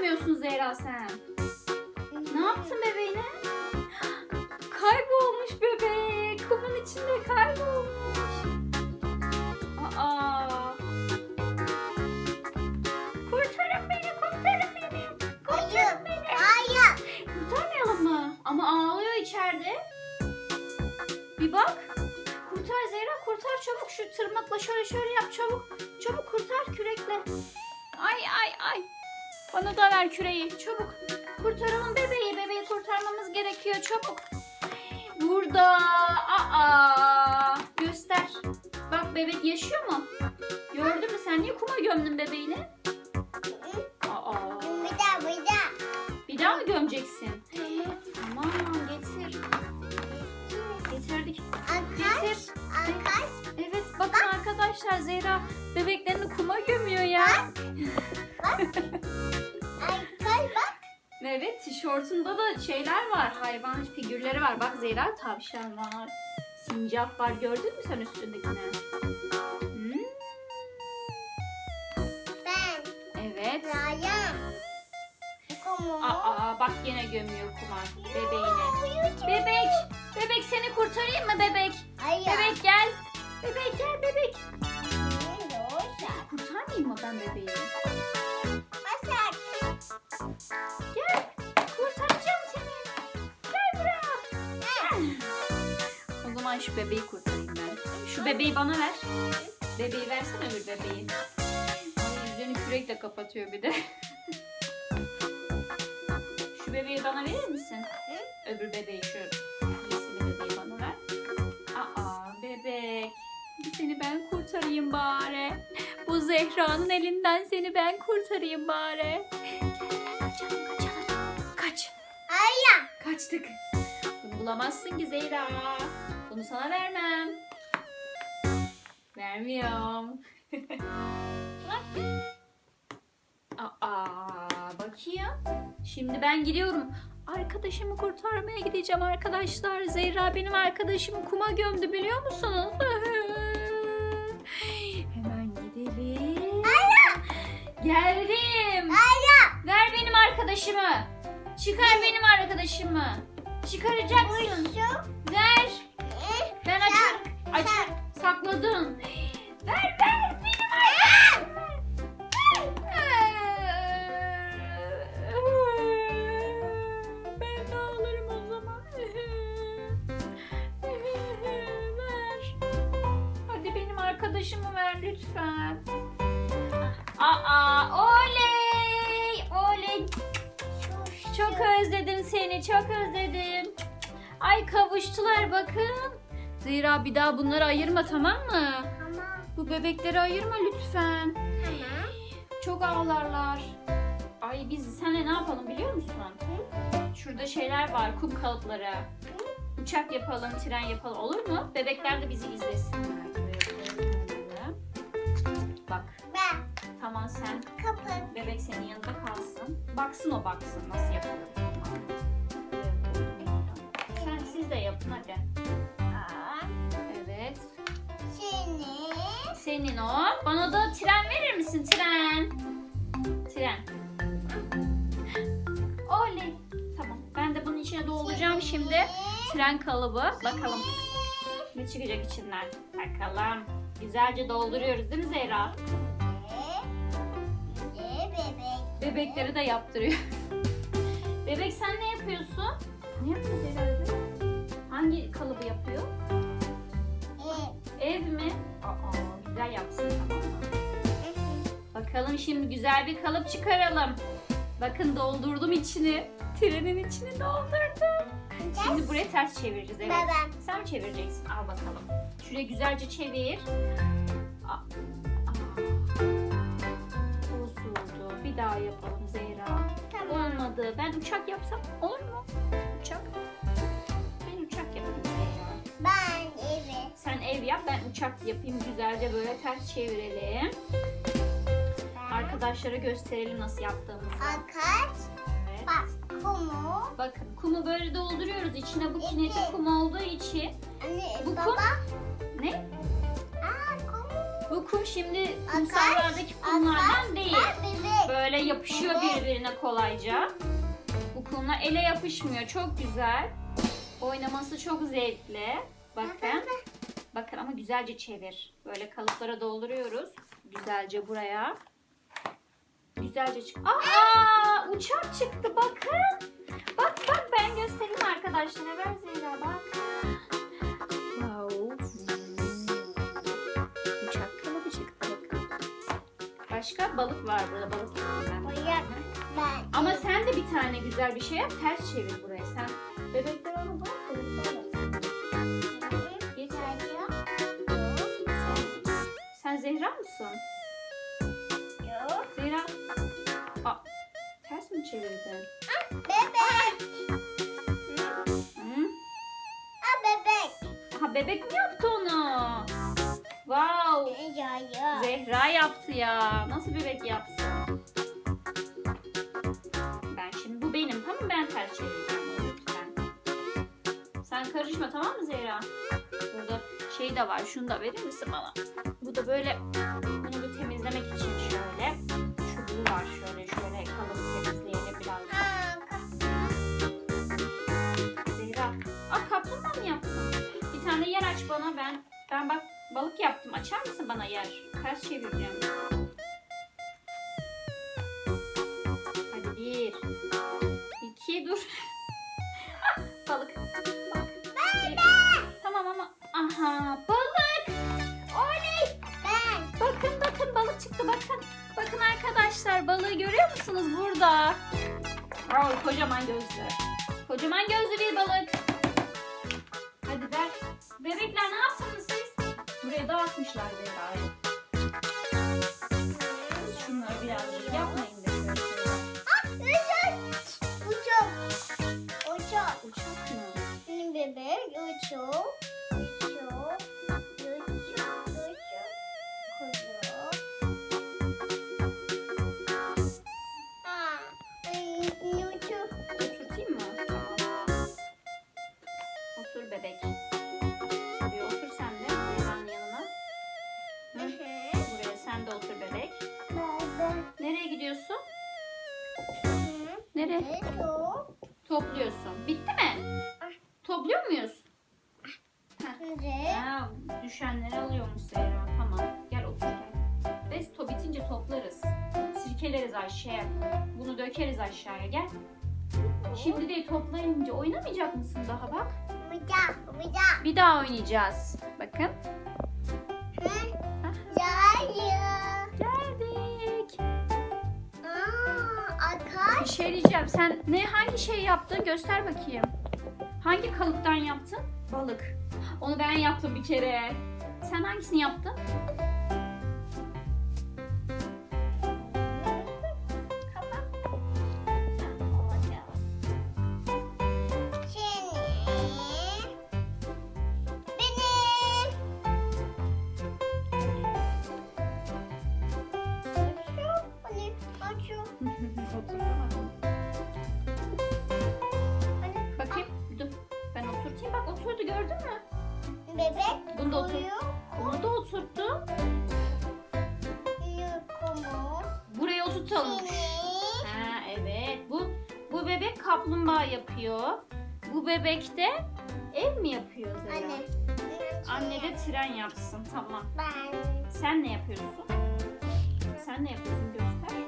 gömüyorsun Zehra sen? Ne yaptın bebeğine? Kaybolmuş bebek. Kumun içinde kaybolmuş. Aa. Kurtarın beni, kurtarın beni. Hayır. Hayır. Kurtarmayalım mı? Ama ağlıyor içeride. Bir bak. Kurtar Zehra kurtar çabuk şu tırmıkla şöyle şöyle yap çabuk. Çabuk kurtar kürekle. Ay ay ay. Bana da ver küreği çabuk. Kurtaralım bebeği. Bebeği kurtarmamız gerekiyor çabuk. Burada. Aa. Göster. Bak bebek yaşıyor mu? Gördün mü sen niye kuma gömdün bebeğini? Aa. Bir daha bir daha. Bir daha mı gömeceksin? Tamam getir. Getirdik. Getir. Arkadaş. Evet bakın arkadaşlar Zehra bebeklerini kuma gömüyor ya. Arkadaş bak. Evet tişörtünde da şeyler var. Hayvan figürleri var. Bak Zehra tavşan var. Sincap var. Gördün mü sen üstündekini? Hmm, Ben. Evet. Ryan. Kumu. Aa bak yine gömüyor kuma bebeğini. Bebek. Bebek seni kurtarayım mı bebek? Hayır. Bebek gel. Bebek gel bebek. Kurtarmayayım mı ben bebeği? Şu bebeği kurtarayım ben. Şu bebeği bana ver. Bebeği versene öbür bebeği. Ay, yüzünü kürekle kapatıyor bir de. şu bebeği bana verir misin? Öbür bebeği şu iyisini bebeği bana ver. Aa bebek. Seni ben kurtarayım bari. Bu Zehra'nın elinden seni ben kurtarayım bari. Kaçalım kaçalım. Kaç. Hayır. Kaçtık. Bunu bulamazsın ki Zehra. Bunu sana vermem. Vermiyorum. Bak. Aa, bakayım. Şimdi ben gidiyorum. Arkadaşımı kurtarmaya gideceğim arkadaşlar. Zehra benim arkadaşımı kuma gömdü biliyor musunuz? Hemen gidelim. Geldim. Hayır. Ver benim arkadaşımı. Çıkar benim arkadaşımı. Çıkaracaksın. Ver. Sakladın. Ver ver benim arkadaşımı. Ben de alırım o zaman. Ver. Hadi benim arkadaşımı ver lütfen. Aa, oley! Oley! Çok özledim seni, çok özledim. Ay kavuştular bakın. Zira bir daha bunları ayırma tamam mı? Tamam. Bu bebekleri ayırma lütfen. Tamam. Çok ağlarlar. Ay biz senle ne yapalım biliyor musun? Şurada şeyler var, kum kalıpları. Uçak yapalım, tren yapalım olur mu? Bebekler de bizi izlesin. Bak, Ben. tamam sen Kapı. Bebek senin yanında kalsın. Baksın o baksın nasıl Senin o. Bana da tren verir misin? Tren. Tren. Oley. Tamam. Ben de bunun içine dolduracağım şimdi. Tren kalıbı. Bakalım. Ne çıkacak içinden? Bakalım. Güzelce dolduruyoruz değil mi Zehra? Bebekleri de yaptırıyor. Bebek sen ne yapıyorsun? Ne yapıyor Zehra? Hangi kalıbı yapıyor? Bakalım şimdi güzel bir kalıp çıkaralım. Bakın doldurdum içini. Trenin içini doldurdum. Şimdi buraya ters çevireceğiz evet. Babam. Sen mi çevireceksin? Al bakalım. Şuraya güzelce çevir. Aa, aa. Bozuldu. Bir daha yapalım Zehra. Tamam. Olmadı. Ben uçak yapsam olur mu? Uçak. Ben uçak yapayım Zehra. Ben evet. Sen ev yap ben uçak yapayım güzelce böyle ters çevirelim. Arkadaşlara gösterelim nasıl yaptığımızı. Arkadaş. Evet. Bak. Kumu. Bakın kumu böyle dolduruyoruz. İçine bu Evet. kinetik kum olduğu için. Anne Bu kum- baba. Ne? Aa kumu. Bu kum şimdi kumsallardaki kumlardan değil. Bebek. Böyle yapışıyor Evet. birbirine kolayca. Bu kumlar ele yapışmıyor. Çok güzel. Oynaması çok zevkli. Bakın. Bakın ama güzelce çevir. Böyle kalıplara dolduruyoruz. Güzelce buraya. Güzelce çık. Aa, uçak çıktı bakın. Bak bak ben göstereyim arkadaşlara. Ver Zehra bak. Wow. Uçak kalıbı çıktı bakın. Başka balık var burada balık yapayım ben. Ama sen de bir tane güzel bir şey yap. Ters çevir burayı. Sen bebekler onu bırak. bebekler sen Zehra mısın? Zehra. Aa, ters mi çevirdin? Bebek. Hı? Ha bebek. Aha bebek mi yaptı onu? Wow. Ya ya. Zehra yaptı ya. Nasıl bebek yapsın? Ben şimdi bu benim tamam? Ben ters çevireceğim lütfen. Sen karışma tamam mı Zehra? Burada şey de var. Şunu da verir misin bana? Bu da böyle Açar mısın bana yer? Ters çevireceğim. Hadi bir. iki dur. Balık. Bir. Tamam ama. Aha balık. Oley. Ben. Bakın bakın balık çıktı bakın. Bakın arkadaşlar balığı görüyor musunuz burada? Wow, kocaman gözlü. Kocaman gözlü bir balık. Dağıtmışlar. Siz şunları birazcık yapmayın da şöyle. Uçak. Uçak. Uçak. Mı? Benim uçuyor. Uçuyor. Nereye? Topluyorsun. Bitti mi? Topluyor muyuz? Ve Ha, düşenleri alıyormuş Zehra. Tamam. Gel otur gel. Biz to bitince toplarız. Sirkeleriz aşağıya. Bunu dökeriz aşağıya. Gel. Şimdi değil toplayınca oynamayacak mısın daha bak? uçak. Uçak. Bir daha oynayacağız. Bakın. Bir şey diyeceğim. Sen ne hangi şey yaptın? Göster bakayım. Hangi kalıptan yaptın? Balık. Onu ben yaptım bir kere. Sen hangisini yaptın? Oturttu. Buraya oturtalım. Ha evet. Bu bu bebek kaplumbağa yapıyor. Bu bebek de ev mi yapıyor Zehra? Anne. Anne de tren yapsın. Tamam. Ben. Sen ne yapıyorsun? Sen ne yapıyorsun göster.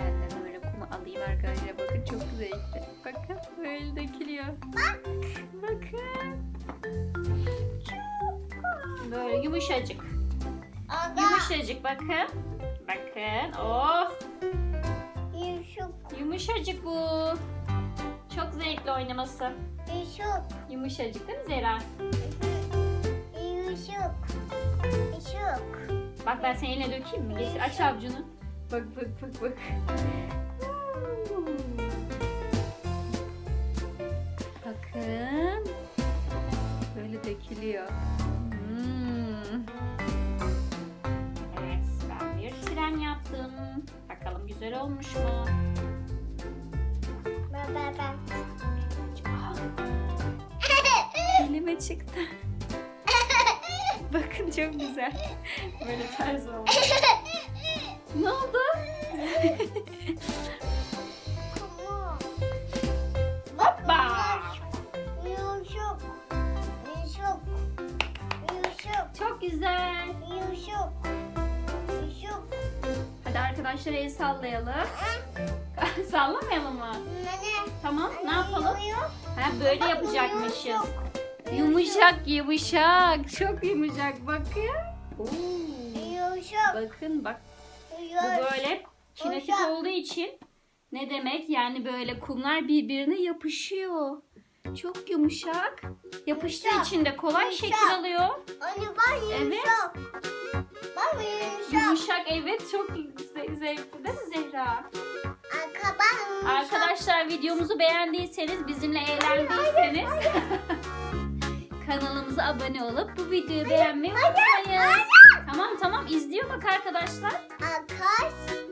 Ben de böyle kumu alayım arkadaşlar. Bakın çok zevkli. Bakın böyle dökülüyor. Bak. Bakın. Böyle yumuşacık. Aga. Yumuşacık bakın. Bakın. Oh Yusuf. yumuşacık bu. Çok zevkli oynaması. Yusuf. Yumuşacık değil mi Zehra? Yusuf. Yusuf. Bak ben senin eline dökeyim mi? Getir aç avucunu. Bak bak bak bak. Bakın. Böyle dökülüyor. Güzel olmuş mu? Ben ben elime çıktı. Bakın çok güzel. Böyle ters oldu. ne oldu? El sallayalım. Sallamayalım mı? Tamam ne yapalım? Ha böyle yapacakmışız. Yumuşak yumuşak. Çok yumuşak bakın. Oo. Yuşuk. Bakın bak bu böyle kinetik Yumuşak. olduğu için ne demek? Yani böyle kumlar birbirine yapışıyor. Çok yumuşak. Yapıştığı Yumuşak. için de kolay Yumuşak. şekil alıyor. Anne bak Evet. Yumuşak. Bak yumuşak. Yumuşak evet çok ze- zevkli değil mi Zehra? Arkadaşlar videomuzu beğendiyseniz, bizimle eğlendiyseniz kanalımıza abone olup bu videoyu beğenmeyi unutmayın. Tamam tamam izliyor bak arkadaşlar. Arkadaşlar.